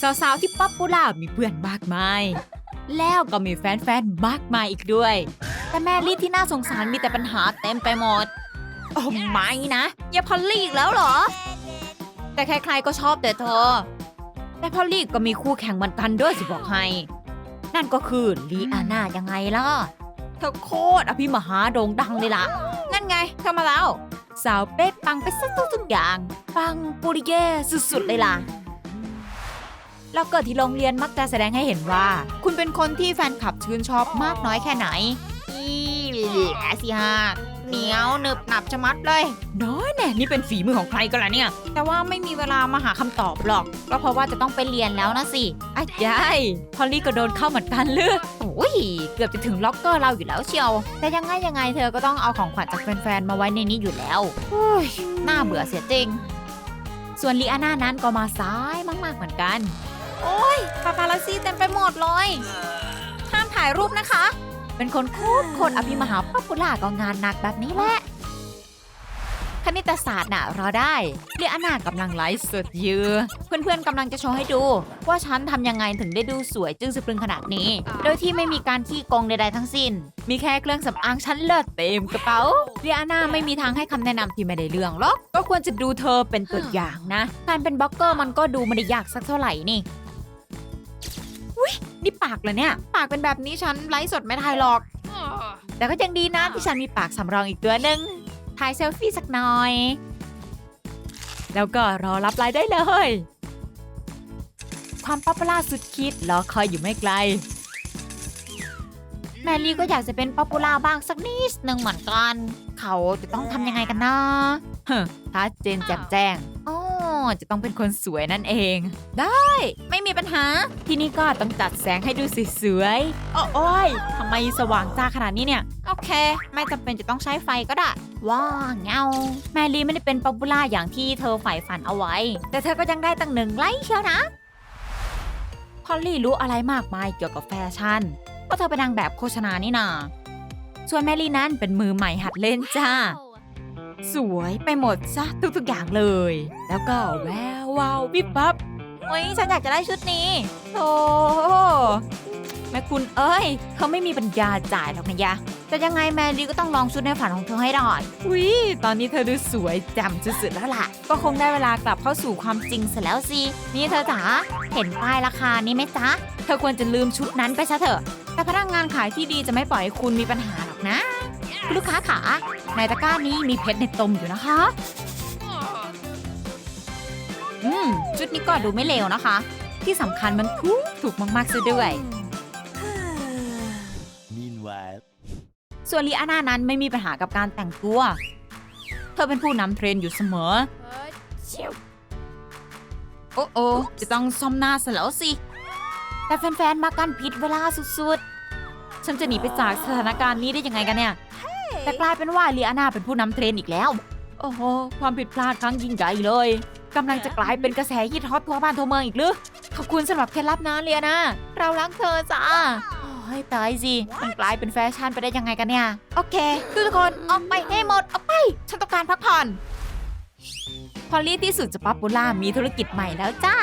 สาวๆ ที่ป๊อปปูล่ามีเพื่อนมากมาย แล้วก็มีแฟนๆ มากมายอีกด้วย แต่แมรี่ที่น่าสงสารมีแต่ปัญหาเต็มไปหมด โอ้ไม่นะ อย่าพอลลี่อีกแล้วเหรอ แต่ใครๆ ก็ชอบแต่เธอ แต่พอลลี่ก็มีคู่แข่งเหมือนกันด้วยสิบอกให้ นั่นก็คือลีอาน่ายังไงล่ะ เธอโคตรอภิมหาโด่งดังเลยล่ะ นั่นไงเธอมาแล้ว สาวเป๊ะปังไปซะทุกๆอย่าง ปังปุริเย่สุดๆเลยล่ะ แล้วเกิดที่โรงเรียนมักจะแสดงให้เห็นว่า คุณเป็นคนที่แฟนคลับชื่นชอบมากน้อยแค่ไหนอีแหละสิฮะเหนียวหนึบหนับชะมัดเลยน้อยแน่นี่เป็นฝีมือของใครกันล่ะเนี่ย แต่ว่าไม่มีเวลามาหาคำตอบหรอก ก็เพราะว่าจะต้องไปเรียนแล้วนะสิอ้ายยายพอลลี่ก็โดนเข้าเหมือนกันเลือกโอ้ย เกือบจะถึงล็อกเกอร์เราอยู่แล้วเชียว แต่ยังไงยังไงเธอก็ต้องเอาของขวัญจากแฟนๆมาไว้ในนี้อยู่แล้วโอ้ยน่าเบื่อเสียจริง ส่วนลีอาน่านั้นก็มาซ้ายมากๆเหมือนกัน โอ้ยปาปาลาซีเต็มไปหมดเลย ห้ามถ่ายรูปนะคะ เป็นคนโคตรคนอภิมหาป๊อปปูล่าก็งานหนักแบบนี้แหละ คณิตศาสตร์น่ะรอได้เรียอาน่ากำลังไลฟ์สดอยู่เพื่อนๆกำลังจะโชว์ให้ดู ว่าฉันทำยังไงถึงได้ดูสวยจึ้งสะพรึงขนาดนี้ โดยที่ไม่มีการขี้โกงใดๆทั้งสิ้น มีแค่เครื่องสำอางชั้นเลิศเต็มกระเป๋าเรียอาน่าไม่มีทางให้คำแนะนำที่ไม่ได้เรื่องหรอก ก็ควรจะดูเธอเป็นตัวอย่างนะ การเป็นบล็อกเกอร์มันก็ดูไม่ได้ยากสักเท่าไหร่นี่ นี่ปากเหรอเนี่ย ปากเป็นแบบนี้ฉันไลฟ์สดไม่ได้หรอก แต่ก็ยังดีนะที่ฉันมีปากสำรองอีกตัวหนึ่งถ่ายเซลฟี่สักหน่อย แล้วก็รอรับไลน์ได้เลย ความป๊อปปูล่าสุดคิดรอคอยอยู่ไม่ไกล แมรี่ก็อยากจะเป็นป๊อปปูล่าบ้างสักนิดหนึ่งเหมือนกัน เขาจะต้องทำยังไงกันนะเฮ้อถ้าเจนแจ่มแจ้งอ๋อ จะต้องเป็นคนสวยนั่นเอง ได้ไม่มีปัญหา ที่นี้ก็ต้องจัดแสงให้ดูสวยๆโอ้อยทำไมสว่างจ้าขนาดนี้เนี่ย โอเค ไม่จำเป็นจะต้องใช้ไฟก็ได้ ว้าเงา แมรี่ไม่ได้เป็นป๊อปปูล่าอย่างที่เธอใฝ่ฝันเอาไว้ แต่เธอก็ยังได้ตั้งหนึ่งไลค์เชียวนะ พอลลี่รู้อะไรมากมายเกี่ยวกับแฟชั่นเพราะเธอเป็นนางแบบโฆษณานี่นาส่วนแมรี่นั้นเป็นมือใหม่หัดเล่นจ้า สวยไปหมดซะทุกๆอย่างเลย แล้วก็แวววาววิบวับโอ้ยฉันอยากจะได้ชุดนี้โธ่แม่คุณเอ้ย เขาไม่มีปัญญาจ่ายหรอกนะยะแต่ยังไงแมรี่ก็ต้องลองชุดในฝันของเธอให้ได้วิตอนนี้เธอดูสวยจ่มสุดๆแล้วล่ะ ก็คงได้เวลากลับเข้าสู่ความจริงเสร็จแล้วสิ นี่เธอจ๋า เห็นป้ายราคานี้ไหมจ๊ะ เธอควรจะลืมชุดนั้นไปซะเถอะ แต่พนักงานขายที่ดีจะไม่ปล่อยให้คุณมีปัญหาหรอกนะ คุณลูกค้าขาในตะกร้านี้มีเพชรในตมอยู่นะคะ อืม ชุดนี้ก็ดูไม่เลวนะคะ ที่สำคัญมันถูกถูกมากๆซะด้วย Meanwhile. ส่วนลีอาน่านั้นไม่มีปัญหากับการแต่งตัว เธอเป็นผู้นำเทรนด์อยู่เสมอ โอ้โอจะต้องซ่อมหน้าซะแล้วสิ แต่แฟนๆ มากันผิดเวลาสุดๆ ฉันจะหนีไปจากสถานการณ์นี้ได้ยังไงกันเนี่ย แต่กลายเป็นว่าลีอาน่าเป็นผู้นำเทรนด์อีกแล้ว โอ้โห ความผิดพลาดครั้งยิ่งใหญ่เลยกำลังจะกลายเป็นกระแสฮิตฮอตทั่วบ้านทั่วเมืองอีกหรือขอบคุณสำหรับเคล็ดลับนะเลียนาเรารักเธอจ้าโอ้ยตายสิมันกลายเป็นแฟชั่นไปได้ยังไงกันเนี่ย โอเค ทุกคนออกไปให้หมดออกไป ฉันต้องการพักผ่อน พอลลี่ที่สุดจะป๊อปปูล่ามีธุรกิจใหม่แล้วจ้า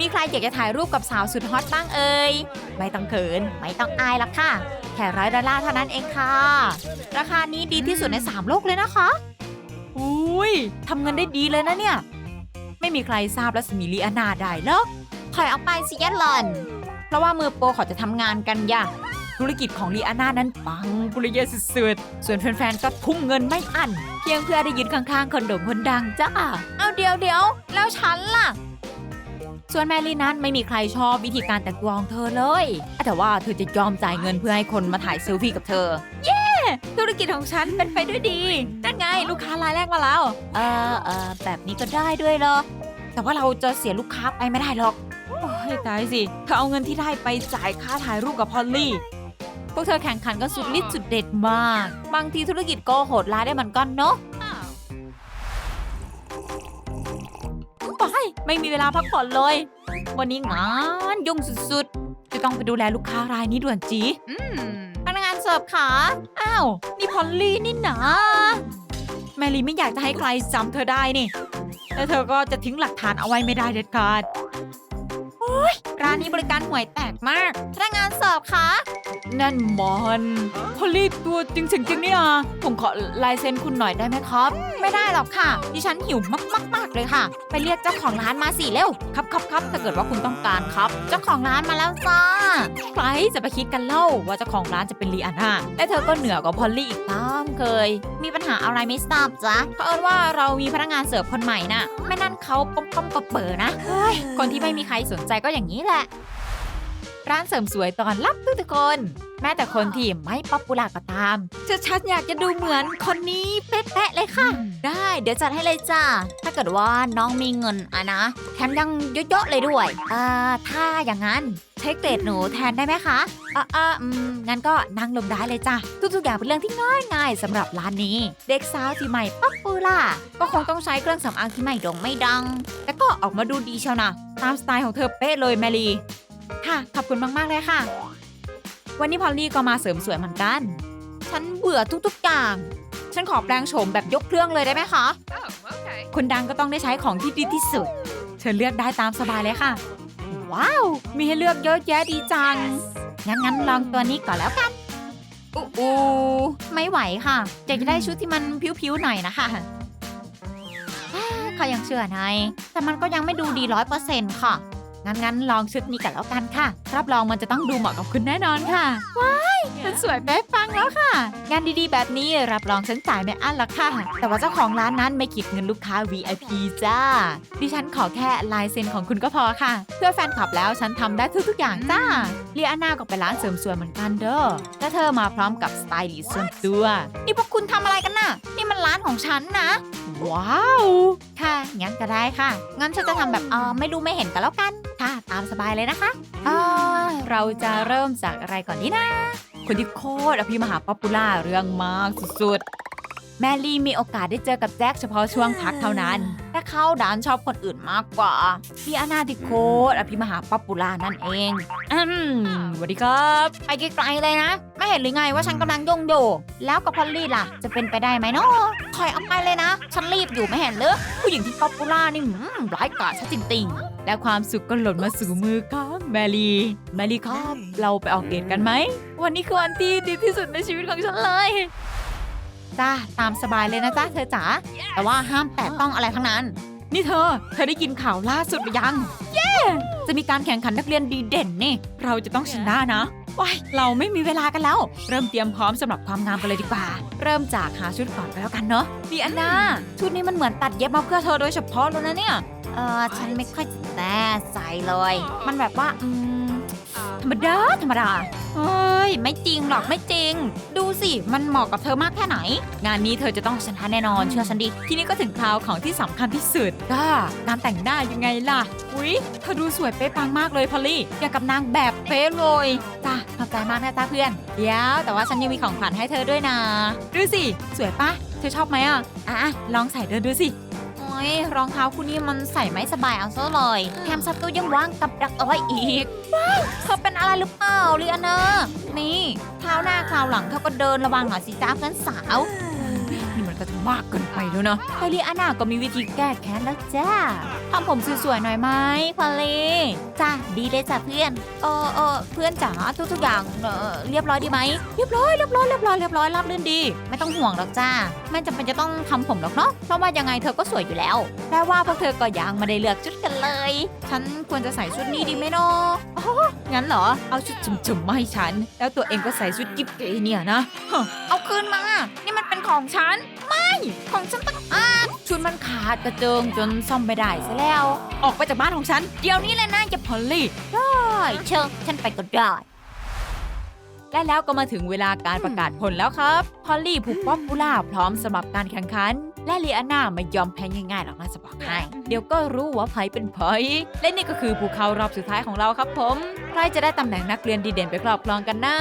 มีใครอยากจะถ่ายรูปกับสาวสุดฮอตบ้างเอ่ย ไม่ต้องเขิน ไม่ต้องอายหรอกค่ะ แค่ร้อยดอลลาร์เท่านั้นเองค่ะ ราคานี้ดีที่สุดใน 3 โลกเลยนะคะ อุ้ยทำเงินได้ดีเลยนะเนี่ย ไม่มีใครทราบรัศมีลีอานาได้หรอกถอยออกไปสิยันหลอน เพราะว่ามือโปรเขาจะทำงานกันอย่าธุรกิจของลีอาน่านั้นปังปุริเยสุดๆ ส่วนแฟนๆ ก็ทุ่มเงินไม่อั้น เพียงเพื่อได้ยืนข้างๆ คนโด่งคนดังจ้า เอาเดี๋ยวเดี๋ยวแล้วฉันล่ะ ส่วนแมรี่นั้นไม่มีใครชอบวิธีการแต่งตัวของเธอเลย แต่ว่าเธอจะยอมจ่ายเงินเพื่อให้คนมาถ่ายเซลฟี่กับเธอ เย้ ธุรกิจของฉันเป็นไปด้วยดี นั่นไงลูกค้ารายแรกมาแล้ว เออเออแบบนี้ก็ได้ด้วยเหรอ แต่ว่าเราจะเสียลูกค้าไปไม่ได้หรอกโอ้ยตายสิเธอเอาเงินที่ได้ไปจ่ายค่าถ่ายรูปกับพอลลี่พวกเธอแข่งขันกันสุดฤทธิ์สุดเด็ดมาก บางทีธุรกิจก็โหดร้ายได้เหมือนกันเนาะ ไปไม่มีเวลาพักผ่อนเลย วันนี้งานยุ่งสุดๆ จะต้องไปดูแลลูกค้ารายนี้ด่วนจีพนักงานเสิร์ฟขาอ้าว นี่พอลลี่นี่นะแมรี่ไม่อยากจะให้ใครจำเธอได้นี่ แล้วเธอก็จะทิ้งหลักฐานเอาไว้ไม่ได้เด็ดขาดโอ้ย ร้านนี้บริการห่วยแตกมาก พนักงานเสิร์ฟคะ นั่นมันพอลลี่ตัวจริงๆจริงนี่นะผมขอลายเซ็นคุณหน่อยได้ไหมครับ ไม่ได้หรอกค่ะ ดิฉันหิวมากๆเลยค่ะ ไปเรียกเจ้าของร้านมาสิเร็ว ครับครับครับถ้าเกิดว่าคุณต้องการครับ เจ้าของร้านมาแล้วจ้า ใครจะไปคิดกันเล่าว่าเจ้าของร้านจะเป็นลีอาน่าและเธอก็เหนือกว่าพอลลี่อีกตามเคย มีปัญหาอะไรไม่ทราบจ๊ะเพราะว่าเรามีพนักงานเสิร์ฟคนใหม่น่ะ ไม่นั่นเขาป้อมป้อมๆเปิดๆนะเฮ้ยคนที่ไม่มีใครสนใจก็อย่างนี้แหละร้านเสริมสวยตอนรับทุกๆคน แม้แต่คนที่ไม่ป๊อปปูล่าก็ตามจะชัดอยากจะดูเหมือนคนนี้เป๊ะๆเลยค่ะ ได้เดี๋ยวจัดให้เลยจ้าถ้าเกิดว่าน้องมีเงินอะนะแถมยังเยอะๆเลยด้วยอ่าถ้าอย่างนั้นใช้เกรดหนูแทนได้ไหมคะอ่าอ่าอืมงั้นก็นั่งลงได้เลยจ้ะทุกๆอย่างเป็นเรื่องที่ง่ายง่ายๆสำหรับร้านนี้ เด็กสาวที่ใหม่ป๊อปปูล่าก็คงต้องใช้เครื่องสำอางที่ไม่โด่งไม่ดัง แต่ก็ออกมาดูดีเชียวนะ ตามสไตล์ของเธอเป๊ะเลยแมรี่ค่ะ ขอบคุณมาก ๆ เลยค่ะ วันนี้พอลลี่ก็มาเสริมสวยเหมือนกัน ฉันเบื่อทุก ๆ อย่าง ฉันขอแปลงโฉมแบบยกเครื่องเลยได้ไหมคะ Oh, okay. คนดังก็ต้องได้ใช้ของที่ดีที่สุดเธอเลือกได้ตามสบายเลยค่ะ ว้าว มีให้เลือกเยอะแยะดีจัง งั้นงั้นลองตัวนี้ก่อนแล้วกันอู้อูไม่ไหวค่ะอยากจะได้ชุดที่มันผิวๆหน่อยนะคะอ่าเขายังเชื่อนายแต่มันก็ยังไม่ดูดีร้อยเปอร์เซ็นต์ค่ะ งั้นงั้นลองชุดนี้กันแล้วกันค่ะ รับรองมันจะต้องดูเหมาะกับคุณแน่นอนค่ะ ว้ายฉันสวยเป๊ะปังแล้วค่ะ งานดีๆ แบบนี้รับรองฉันจ่ายไม่อั้นละค่ะ แต่ว่าเจ้าของร้านนั้นไม่คิดเงินลูกค้า VIP จ้า ดิฉันขอแค่ลายเซ็นของคุณก็พอค่ะ เพื่อแฟนคลับแล้วฉันทำได้ทุกๆอย่างจ้าเลียนาก็ไปร้านเสริมสวยเหมือนกันเด้อและเธอมาพร้อมกับสไตลิสต์ส่วนตัว นี่พวกคุณทำอะไรกันน่ะ นี่มันร้านของฉันนะ ว้าว ค่ะ งั้นก็ได้ค่ะ งั้นฉันจะทำแบบเออไม่รู้ไม่เห็นก็นแล้วกัน ค่ะ ตามสบายเลยนะคะเออเราจะเริ่มจากอะไรก่อนดีนะ คนที่โคตรอภิมหาป๊อปปูล่าเรื่องมากสุด แมรี่มีโอกาสได้เจอกับแจ็คเฉพาะช่วงพักเท่านั้น แต่เขาดันชอบคนอื่นมากกว่าพี่อานาที่โคตรอภิมหาป๊อปปูล่านั่นเองอืมสวัสดีครับ ไปไกลๆเลยนะ ไม่เห็นหรือไงว่าฉันกำลังย่งอยู่แล้วกับพอลลี่ล่ะ จะเป็นไปได้ไหมเนาะถอยออกไปเลยนะ ฉันรีบอยู่ไม่เห็นหรือผู้หญิงที่ป๊อปปูล่านี่หืมร้ายกาจซะจริงๆและความสุขก็หล่นมาสู่มือครับแมรี่แมรี่ครับ เราไปออกเดทกันไหม วันนี้คือวันที่ดีที่สุดในชีวิตของฉันเลย จ้าตามสบายเลยนะจ๊ะเธอจ๋าแต่ว่าห้ามแตะต้องอะไรทั้งนั้น นี่เธอ เธอได้ยินข่าวล่าสุดหรือยัง เย้ จะมีการแข่งขันนักเรียนดีเด่นนี่ เราจะต้องชนะนะว้ายเราไม่มีเวลากันแล้ว เริ่มเตรียมพร้อมสำหรับความงามกันเลยดีกว่า เริ่มจากหาชุดก่อนไปแล้วกันเนาะดีอันนาชุดนี้มันเหมือนตัดเย็บมาเพื่อเธอโดยเฉพาะเลยนะเนี่ยเออฉันไม่ค่อยจะแน่ใจเลย มันแบบว่าอืมธ รรมดาธรรมดาเฮ้ย ไม่จริงหรอกไม่จริง ดูสิมันเหมาะกับเธอมากแค่ไหน งานนี้เธอจะต้องชนะแน่นอนเชื่อฉันดิทีนี้ก็ถึงคราวของที่สำคัญที่สุดก็การแต่งหน้ายังไงล่ะอุ๊ยเธอดูสวยเป๊ะปังมากเลยพอลลี่อย่างกับนางแบบเป๊ะเลยจ้าขอบใจมากนะจ้าเพื่อนเดี๋ยวแต่ว่าฉันยังมีของขวัญให้เธอด้วยนะ ดูสิสวยปะเธอชอบไหมอะอะลองใส่เดินดูสิ ยรองเท้าคู่นี้มันใส่ไม่สบายเอาซะเลยแถมสตูยังว่างกับดักเอาไว้อีกว้าวเธอเป็นอะไรหรือเปล่าเรียนเนอร์นี่คราวหน้าคราวหลังเธอก็เดินระวังหน่อยสิจ้าเพื่อนสาวนี่ มากเกินไปแล้วเนาะพอลลี่อาน่าก็มีวิธีแก้แค้นแล้วจ้าทำผมสวยๆหน่อยไหมพอลลี่จ้าดีเลยจ้ะเพื่อนเออเออเพื่อนจ๋าทุกๆอย่างเออเรียบร้อยดีไหมเรียบร้อยเรียบร้อยเรียบร้อยเรียบร้อยราบรื่นดี ไม่ต้องห่วงหรอกจ้าไม่จำเป็นจะต้องทำผมหรอกเนาะเพราะว่ายังไงเธอก็สวยอยู่แล้วแปลว่าพวกเธอก็ยังไม่ได้เลือกชุดกันเลย ฉันควรจะใส่ชุดนี้ดีไหมเนาะอ๋องั้นเหรอ เอาชุดจุ่มๆมาให้ฉัน แล้วตัวเองก็ใส่ชุดกิ๊บเก๋เนี่ยนะเอาคืนมา มันเป็นของฉัน ไม่ ของฉันตั้งอานชุดมันขาดกระเจิงจนซ่อมไม่ได้ซะแล้ว ออกไปจากบ้านของฉัน เดี๋ยวนี้เลยนะอย่าพอลลี่ได้เชิญฉันไปก็ได้ และแล้วก็มาถึงเวลาการประกาศผลแล้วครับ พอลลี่ผูกป๊อปปูล่าพร้อมสำหรับการแข่งขัน และลีอาน่าไม่ยอมแพ้ง่ายๆหรอกนะจะบอกให้ เดี๋ยวก็รู้ว่าไผเป็นไผและนี่ก็คือผู้เข้ารอบสุดท้ายของเราครับผมใครจะได้ตำแหน่งนักเรียนดีเด่นไปครอบครองกันนะ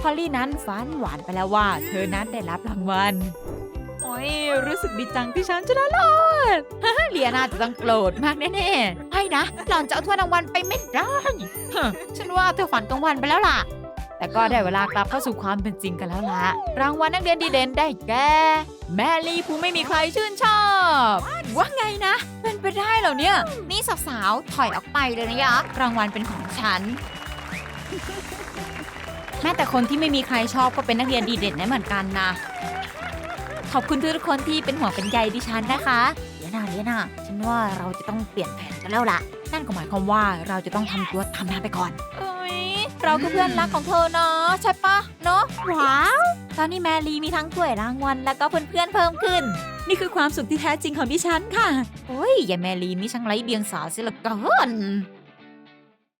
พอลลี่นั้นฝันหวานไปแล้วว่า เธอนั้นได้รับรางวัลโอ้ยรู้สึกดีจังที่ฉันชนะเลิศเลียนาจะต้องโกรธมากแน่ๆให้นะหล่อนจะเอาถ้วยรางวัลไปไม่ได้ฮะฉันว่าเธอฝันกลางวันไปแล้วล่ะ แต่ก็ได้เวลากลับเข้าสู่ความเป็นจริงกันแล้วล่ะรางวัลนักเรียนดีเด่นได้แก่ แมรี่ผู้ไม่มีใครชื่นชอบ ว่าไงนะ เป็นไปได้เหรอเนี่ย นี่สาวๆถอยออกไปเลยนะยะรางวัลเป็นของฉัน แม้แต่คนที่ไม่มีใครชอบก็เป็นนักเรียนดีเด่นได้เหมือนกันนะ ขอบคุณทุกคนที่เป็นห่วงเป็นใยดิฉันนะคะเดี๋ยนะเดี๋ยนะฉันว่าเราจะต้องเปลี่ยนแผนกันแล้วล่ะ นั่นก็หมายความว่าเราจะต้องทำตัวทำงานไปก่อน เอ เราคือเพื่อนรักของเธอเนาะใช่ปะเนาะว้าวตอนนี้แมรี่มีทั้งถ้วยรางวัลแล้วก็เพื่อนๆเพิ่มขึ้น นี่คือความสุขที่แท้จริงของดิฉันค่ะ โอ้ยอย่าแมรี่มีช่างไร้เดียงสาเสียเหลือเกิน